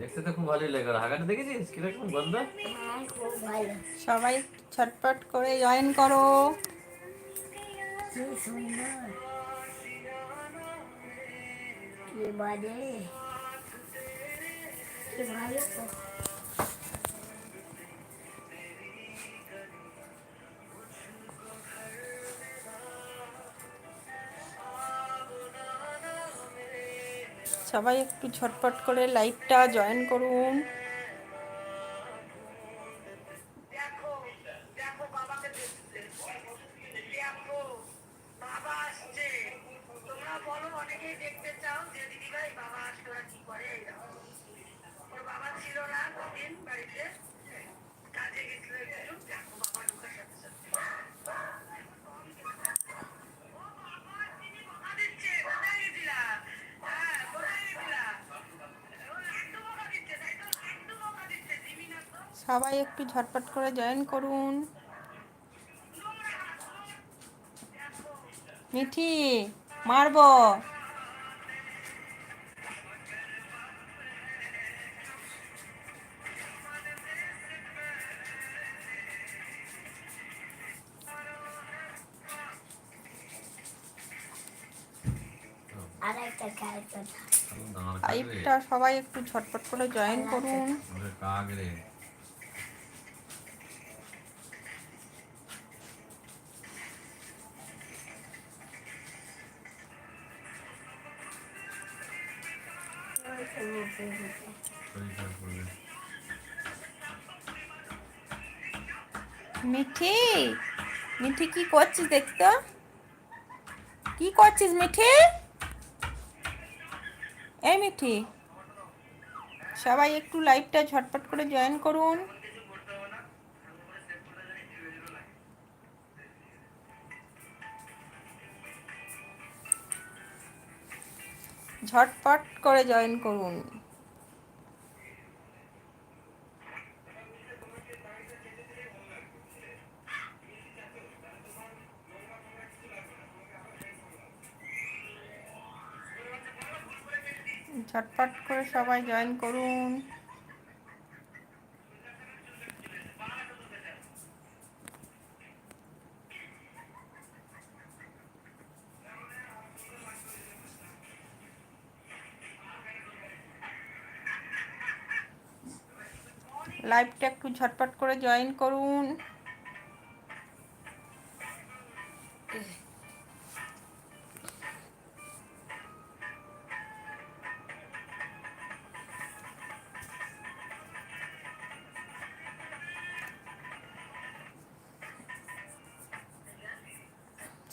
দেখতে তো খুব ভালোই লাগে। আর হাগাটা দেখেছিস? কীরকম গন্ধ? হ্যাঁ খুব ভালো সবাই ছটপট করে জয়েন করো। কি সুন্দর। কি বাজে। কি ভালো। সবাই একটু ছটপট করে লাইভটা জয়েন করুন দেখো দেখো বাবাকে দেখতে দেখো বাবা আসছে তোমরা বলো অনেকেই দেখতে চাও যে দিদি ভাই বাবা আসলে আর কি করে এই দেখো। ওর বাবা ছিল না কদিন বাড়িতে কাজে গেছিল একটু দেখো বাবা ঢুকার সাথে সাথে ও বাবা, তিনি বকা দিচ্ছে। কোথায় গেছিলা? হ্যাঁ, কোথায় গেছিলা? ও লাড্ডু বকা দিচ্ছে, তাই তো? লাড্ডু বকা দিচ্ছে, দিবি না তো? সবাই একটু ঝটপট করে জয়েন করুন। মিঠি মারবো। লাইভটা সবাই একটু ঝটপট করে জয়েন করুন। মিঠি মিঠি কি করছিস দেখতো কি করছিস মিঠি? এই মিঠি, সবাই একটু লাইভটা ঝটপট করে জয়েন করুন। ঝটপট করে জয়েন করুন। ঝটপট করে সবাই জয়েন করুন। লাইভটা একটু ঝটপট করে জয়েন করুন।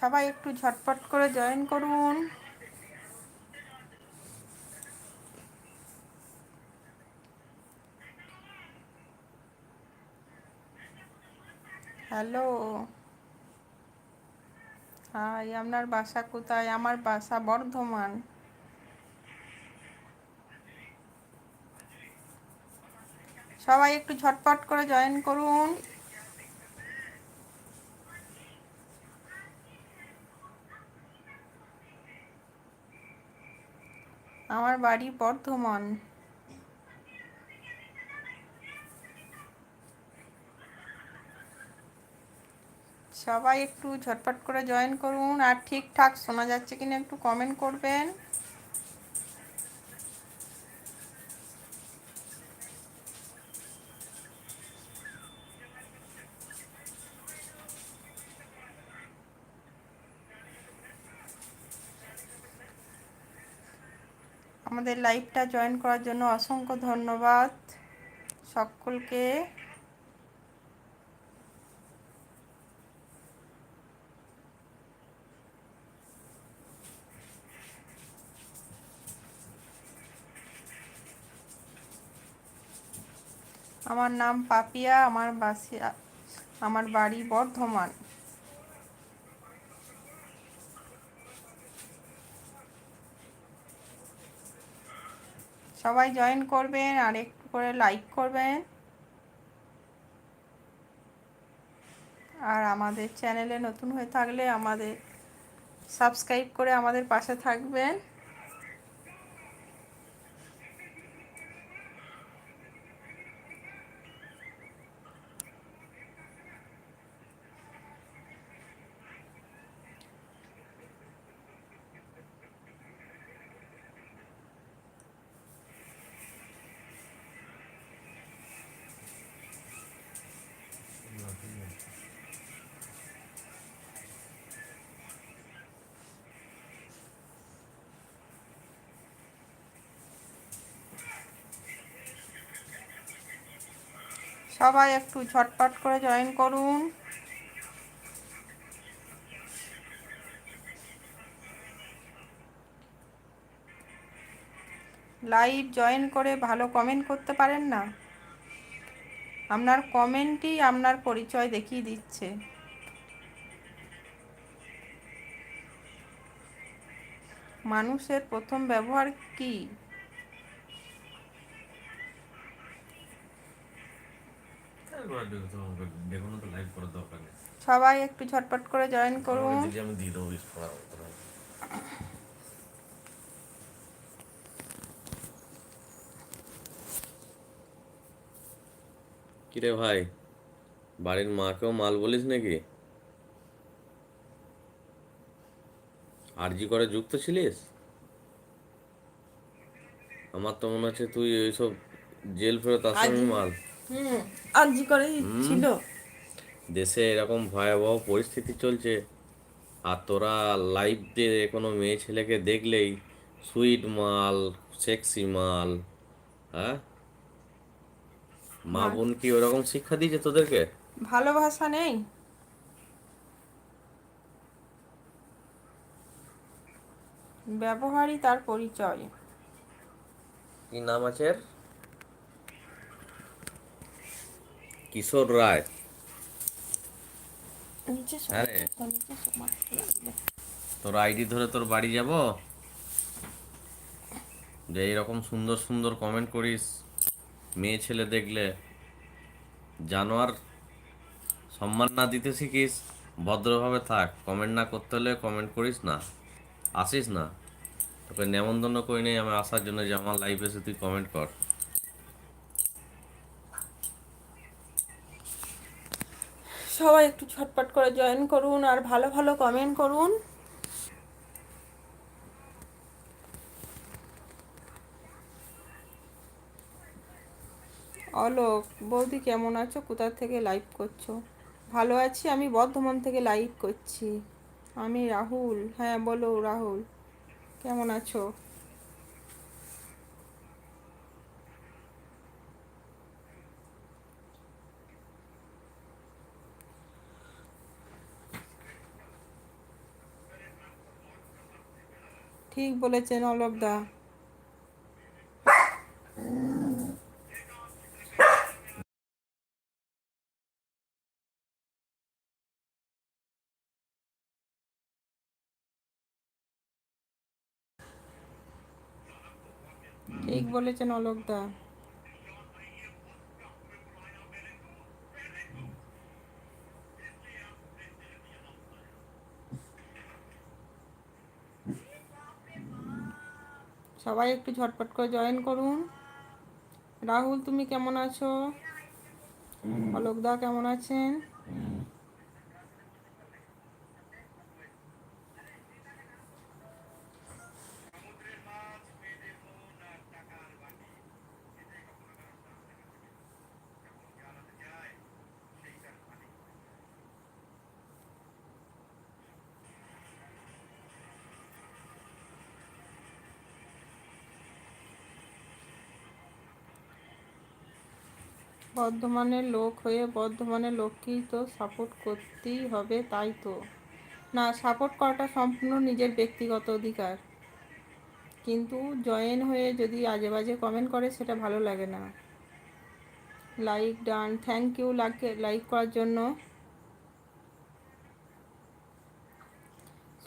সবাই একটু ঝটপট করে জয়েন করুন। হ্যালো হাই আপনার বাসা কোথায়? আমার বাসা বর্ধমান। সবাই একটু ঝটপট করে জয়েন করুন। আমার বাড়ি বর্ধমান। সবাই একটু ঝটপট করে জয়েন করুন, আর ঠিকঠাক শোনা যাচ্ছে কিনা একটু কমেন্ট করবেন। আমাদের লাইভটা জয়েন করার জন্য অসংখ্য ধন্যবাদ সকলকে। আমার নাম পাপিয়া, আমার বাসিয়া আমার বাড়ি বর্ধমান। সবাই জয়েন করবেন, আর একটু করে লাইক করবেন। আর আমাদের চ্যানেলে নতুন হয়ে থাকলে আমাদের সাবস্ক্রাইব করে আমাদের পাশে থাকবেন। সবাই একটু ঝটপট করে জয়েন করুন। লাইভ জয়েন করে ভালো কমেন্ট করতে পারেন না? আপনার কমেন্টই আপনার পরিচয় দেখিয়ে দিচ্ছে। মানুষের প্রথম ব্যবহার কি? সবাই একটু ঝটপট করে জয়েন করুন। কিরে ভাই বাড়ির মাকেও মাল বলিস নাকি? আরজি করে যুক্ত ছিলিস? আমার তো মনে হচ্ছে তুই ওইসব জেল ফেরত আসামি মাল। আরজি করেই ছিল। দেশে এরকম ভয়াবহ পরিস্থিতি চলছে। আর তোরা লাইভ দিয়ে কোনো মেয়ে ছেলেকে দেখলেই সুইট মাল সেক্সি মাল হ্যাঁ? মা বোন কি ওরকম শিক্ষা দিয়েছে তোদেরকে? ভালোবাসা নেই। ব্যবহারই তার পরিচয়। কি নাম আছে কিশোর রায়। তোর আইডি ধরে তোর বাড়ি যাব? যে এইরকম সুন্দর সুন্দর কমেন্ট করিস, মেয়ে ছেলে দেখলে। জানোয়ার সম্মান না দিতে শিখিস, ভদ্রভাবে থাক। কমেন্ট না করতে হলে কমেন্ট করিস না। আসিস না। তোকে নেমন্তন্ন করে নেই আমি আসার জন্য যে আমার লাইফে এসে তুই কমেন্ট কর। সবাই একটু ছটপট করে জয়েন করুন আর ভালো ভালো কমেন্ট করুন। অলোক, বৌদি কেমন আছো? কোথা থেকে লাইভ করছ? ভালো আছি, আমি বর্ধমান থেকে লাইভ করছি। আমি রাহুল হ্যাঁ বলো রাহুল, কেমন আছো? ঠিক বলেছেন দা? ঠিক বলেছেন দা। সবাই একটু ঝটপট করে জয়েন করুন। রাহুল তুমি কেমন আছো? অলোকদা কেমন আছেন? বর্ধমানের লোক হয়ে বর্ধমানের লোককেই তো সাপোর্ট করতেই হবে, তাই তো। না সাপোর্ট করাটা সম্পূর্ণ নিজের ব্যক্তিগত অধিকার। কিন্তু জয়েন হয়ে যদি আজে বাজে কমেন্ট করে, সেটা ভালো লাগে না। লাইক ডান থ্যাংক ইউ লাগে লাইক করার জন্য।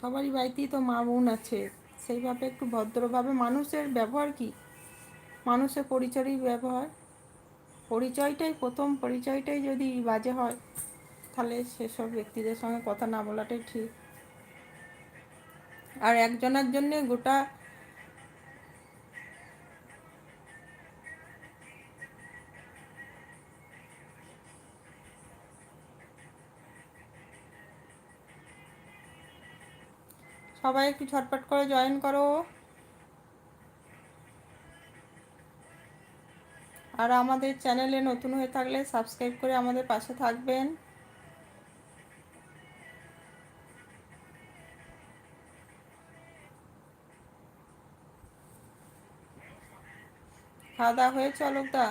সবারই বাড়িতেই তো মা বোন আছে। সেইভাবে একটু ভদ্রভাবে মানুষের ব্যবহার কি? মানুষের পরিচয়ই ব্যবহার। পরিচয়টাই, প্রথম পরিচয়টাই যদি বাজে হয়, তাহলে সেসব ব্যক্তিদের সঙ্গে কথা না বলাটাই ঠিক। আর একজনের জন্যে গোটা সবাই একটু ঝটপট করে জয়েন করো। আর আমাদের চ্যানেলে নতুন হয়ে থাকলে সাবস্ক্রাইব করে আমাদের পাশে থাকবেন। খাওয়া দাওয়া হয়েছে অলোকদা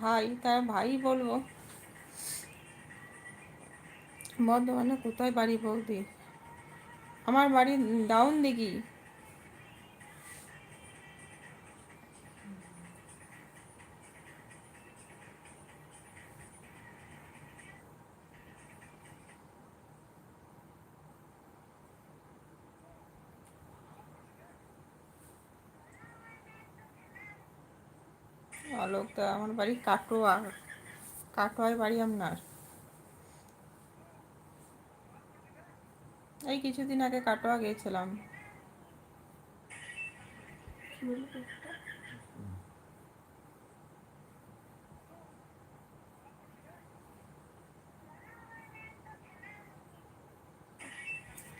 ভাই তার ভাই বলব বর্ধমানে কোথায় বাড়ি বৌদি? আমার বাড়ি ডাউন দিঘি। আলোকদা আমার বাড়ি কাটোয়া কাটোয়ায় বাড়ি আপনার এই কিছুদিন আগে কাটোয়া গিয়েছিলাম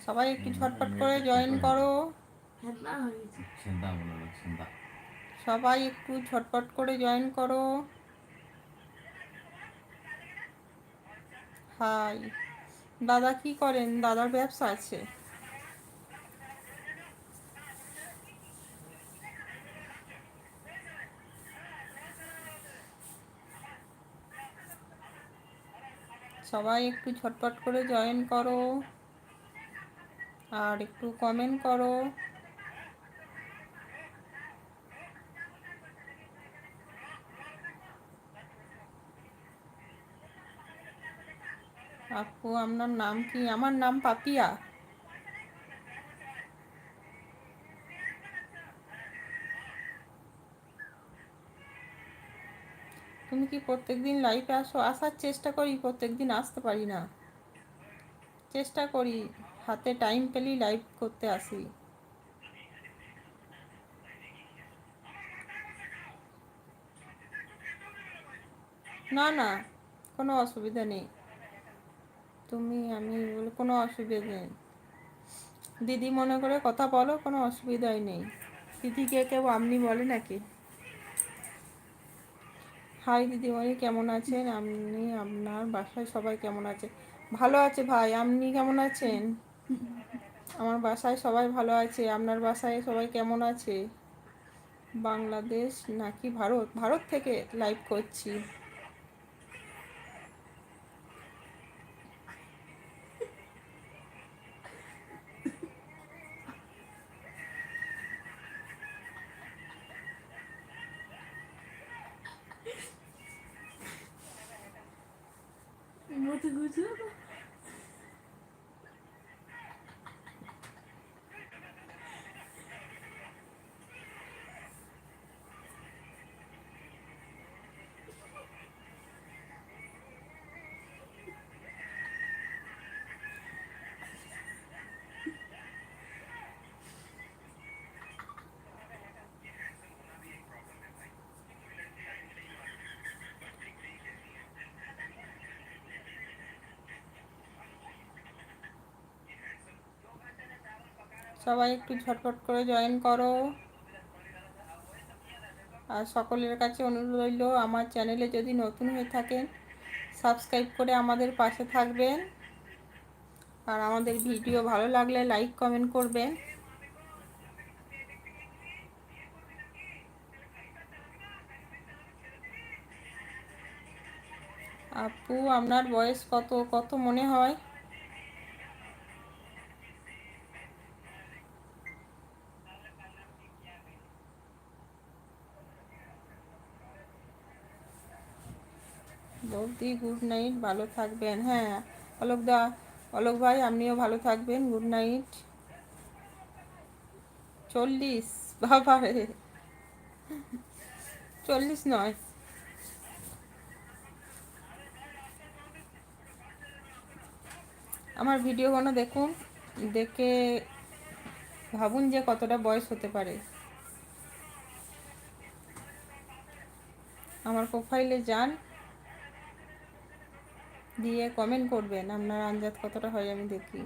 সবাই একটু ঝটপট করে জয়েন করো সবাই একটু ঝটপট করে জয়েন করো। হাই দাদা কি করেন? দাদার ব্যবসা আছে? সবাই একটু ঝটপট করে জয়েন করো। আর একটু কমেন্ট করো। আপু, আপনার নাম কি? আমার নাম পাপিয়া। তুমি কি প্রত্যেকদিন লাইভে আসো? আসার চেষ্টা করি, প্রত্যেকদিন আসতে পারি না। চেষ্টা করি, হাতে টাইম পেলেই লাইভ করতে আসি। না না, কোনো অসুবিধা নেই। তুমি, আমি বলে কোনো অসুবিধা নেই। দিদি মনে করে কথা বলো, কোনো অসুবিধাই নেই। দিদিকে কেউ আপনি বলে নাকি? হাই দিদিমণি, কেমন আছেন? আপনি, আপনার বাসায় সবাই কেমন আছে? ভালো আছে ভাই, আপনি কেমন আছেন? আমার বাসায় সবাই ভালো আছে, আপনার বাসায় সবাই কেমন আছে? বাংলাদেশ নাকি ভারত? ভারত থেকে লাইভ করছি। বুঝলাম সবাই একটু ঝটপট করে জয়েন করো। আর সকলের কাছে অনুরোধ রইল, আমার চ্যানেলে যদি নতুন হয়ে থাকেন সাবস্ক্রাইব করে আমাদের পাশে থাকবেন। আর আমাদের ভিডিও ভালো লাগলে লাইক কমেন্ট করবেন। আপু, আপনার বয়স কত? কত মনে হয়? বৌদি গুড নাইট ভালো থাকবেন হ্যাঁ। অলোক দা, অলোক ভাই, আপনিও ভালো থাকবেন গুড নাইট চল্লিশ, বাবা রে। চল্লিশ নয়। আমার ভিডিওগুলো দেখুন, দেখে ভাবুন যে কতটা বয়স হতে পারে। আমার প্রোফাইলে যান। দিয়ে কমেন্ট করবেন আপনার আঞ্জাত কতটা হয় আমি দেখি।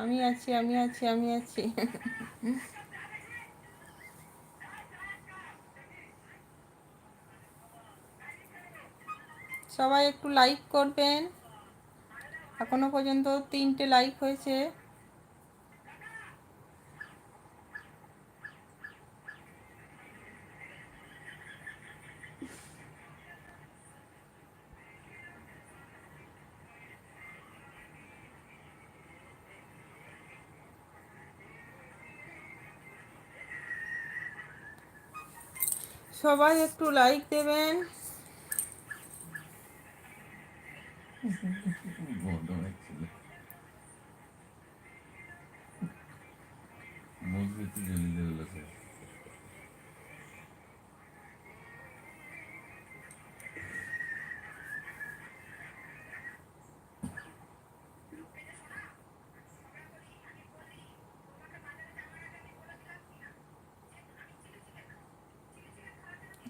আমি আছি আমি আছি আমি আছি। সবাই একটু লাইক করবেন। এখনও পর্যন্ত তিনটে লাইক হয়েছে। সবাই একটু লাইক দেবেন।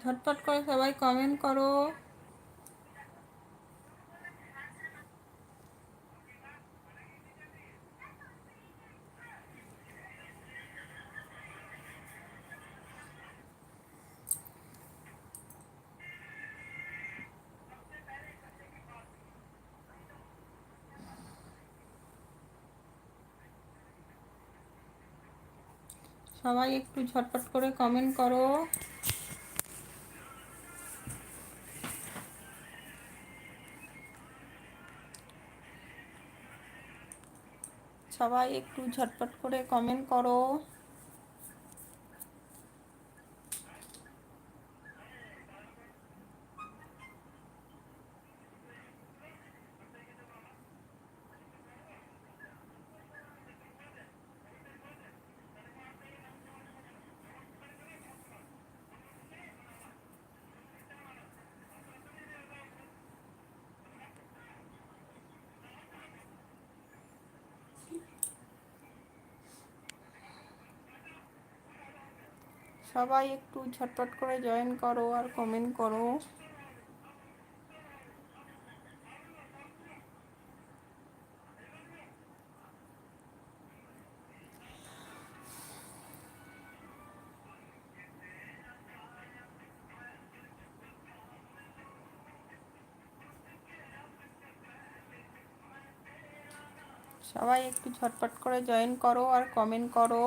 ঝটপট করে সবাই কমেন্ট করো। সবাই একটু ঝটপট করে কমেন্ট করো। সবাই একটু ঝটপট করে কমেন্ট করো। সবাই একটু ঝটপট করে জয়েন করো আর কমেন্ট করো। সবাই একটু ঝটপট করে জয়েন করো আর কমেন্ট করো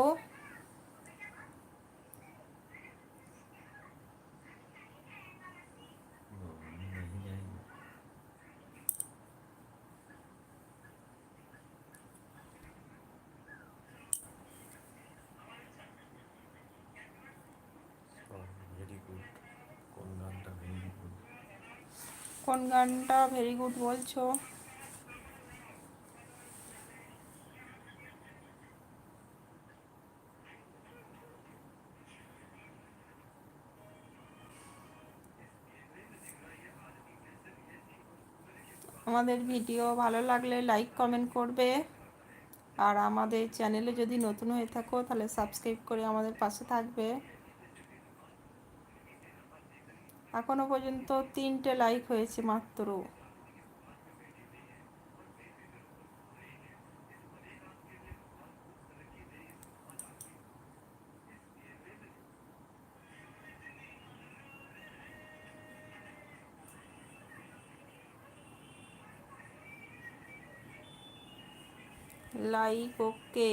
ভেরি গুড কোন গানটা ভেরি গুড কোন গানটা ভেরি গুড বলছো। আমাদের ভিডিও ভালো লাগলে লাইক কমেন্ট করবে। আর আমাদের চ্যানেলে যদি নতুন হয়ে থাকো তাহলে সাবস্ক্রাইব করে আমাদের পাশে থাকবে। এখনও পর্যন্ত তিনটে লাইক হয়েছে মাত্র। Like okay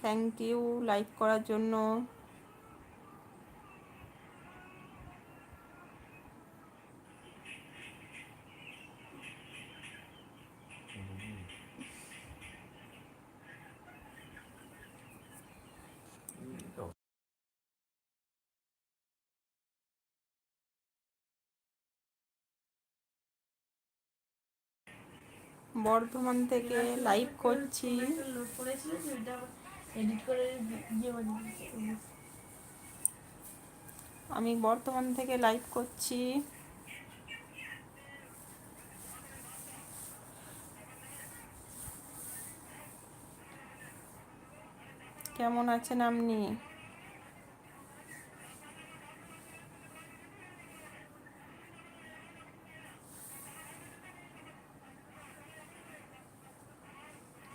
thank you like করার জন্য। বর্ধমান থেকে লাইভ করছি। আমি বর্ধমান থেকে লাইভ করছি কেমন আছেন আপনি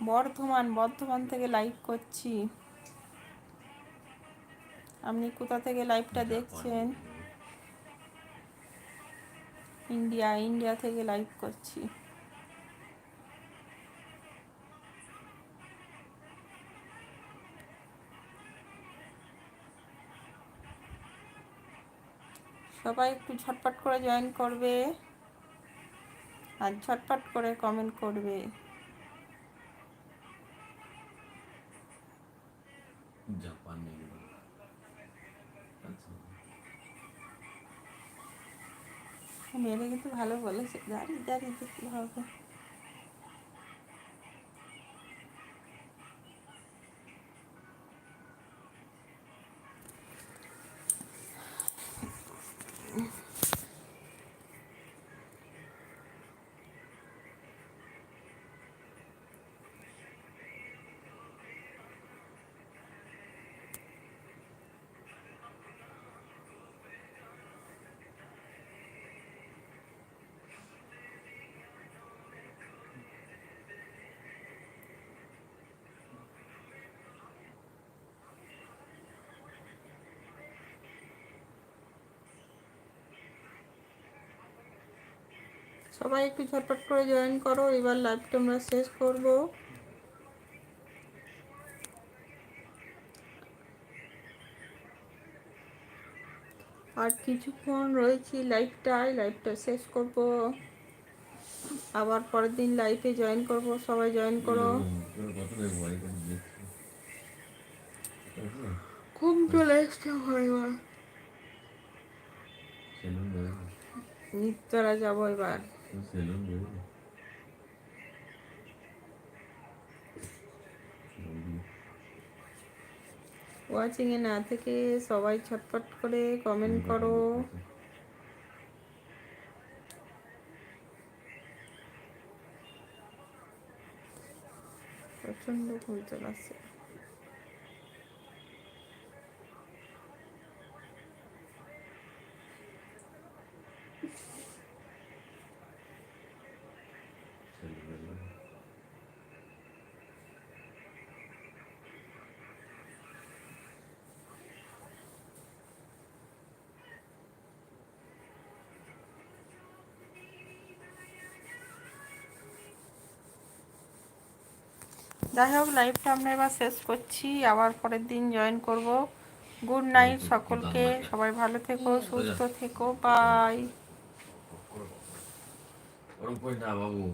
বর্ধমান বর্ধমান থেকে লাইভ করছি। আপনি কোথা থেকে লাইভটা দেখছেন? ইন্ডিয়া ইন্ডিয়া থেকে লাইভ করছি। সবাই একটু ঝটপট করে জয়েন করবে। আর ঝটপট করে কমেন্ট করবে। মেয়েরা কিন্তু ভালো বলেছে। দাঁড়িয়ে দাঁড়িয়ে দেখতে হবে। সবাই একটু ঝটপট করে জয়েন করো, এবার লাইভটা আমরা শেষ করব। আর কিছুক্ষণ রয়েছি লাইভটায় লাইভটা শেষ করব। আবার পরের দিন লাইভে জয়েন করব, সবাই জয়েন করো। ঘুম চলে এসছে। নিত্যরা যাব এবার। সেলুন ওয়াচিং এ না থেকে সবাই ছটপট করে কমেন্ট করো। প্রচণ্ড ঘুম চলে যাই হোক লাইভটা আমরা এবার শেষ করছি। আবার পরের দিন জয়েন করব। গুড নাইট সকলকে। সবাই ভালো থেকো সুস্থ থেকো। বাই বাবু।